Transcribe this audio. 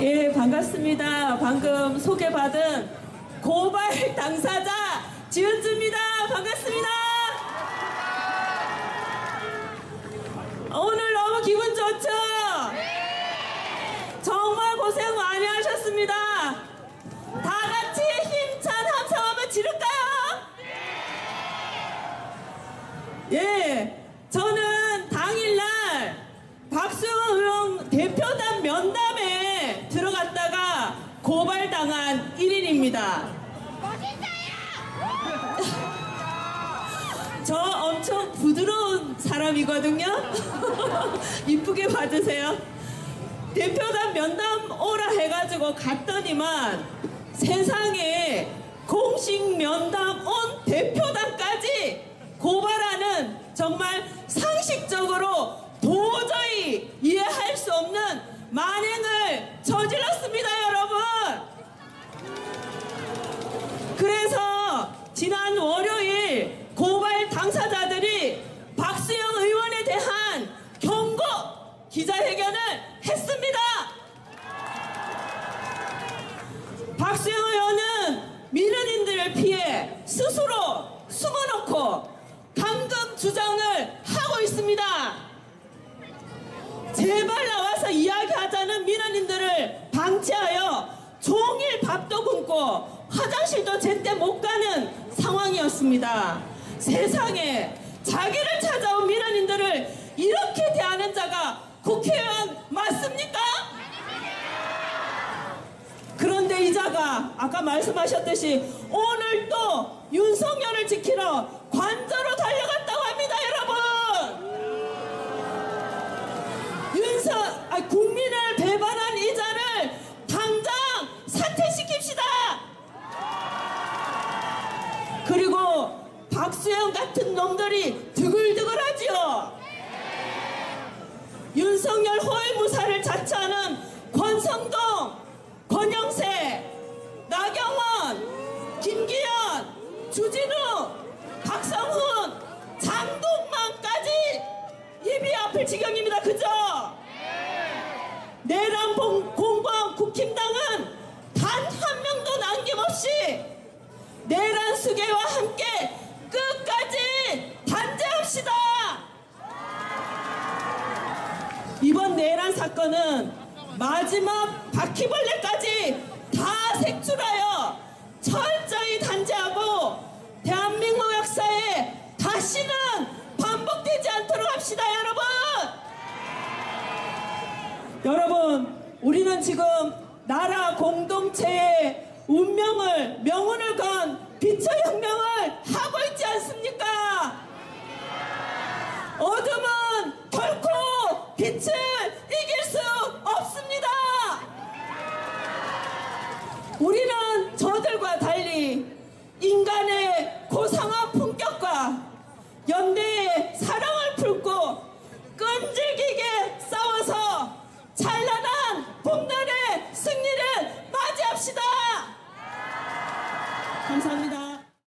예, 반갑습니다. 방금 소개받은 고발 당사자 지은주입니다. 반갑습니다. 오늘 너무 기분 좋죠? 정말 고생 많이 하셨습니다. 다 같이 힘찬 함성 한번 지를까요? 예, 저는 당일날 박수영 의원 대표단 면담에 들어갔다가 고발당한 1인입니다. 저 엄청 부드러운 사람이거든요. 이쁘게 봐주세요. 대표단 면담 오라 해가지고 갔더니만 세상에 공식 면담 온 대표단까지 고발하는 정말 상식적으로 도저히 이해할 수 없는 만행을 저질렀습니다, 여러분. 그래서 지난 월요일 고발 당사자들이 박수영 의원에 대한 경고 기자회견을 했습니다. 박수영 의원은 민원인들을 피해 스스로 숨어놓고 감금 주장을 하고 있습니다. 제발 나와서 이야기하자는 민원인들을 방치하여 종일 밥도 굶고 화장실도 제때 못 가는 상황이었습니다. 세상에 자기를 찾아온 민원인들을 이렇게 대하는 자가 국회의원 맞습니까? 자가 아까 말씀하셨듯이 오늘 또 윤석열을 지키러 관저로 달려갔다고 합니다, 여러분! 윤석, 아, 국민을 배반한 이 자를 당장 사퇴시킵시다! 그리고 박수영 같은 놈들이 드글드글하지요. 윤석열 호위무사를 자처하는 권성동, 권영세, 김기현, 주진우, 박성훈, 장동만까지 입이 아플 지경입니다. 그죠? 내란 봉- 공범 국힘당은 단 한 명도 남김없이 내란 수계와 함께 끝까지 단죄합시다. 이번 내란 사건은 마지막 바퀴벌레까지 다 색출하여 철저히 단죄하고 대한민국 역사에 다시는 반복되지 않도록 합시다, 여러분. 여러분, 우리는 지금 나라 공동체의 운명을 명운을 건 비처 혁명을 하고 있지 않습니까? 어둠은 결코 빛을 이길 수 없습니다. 우리는 감사합니다.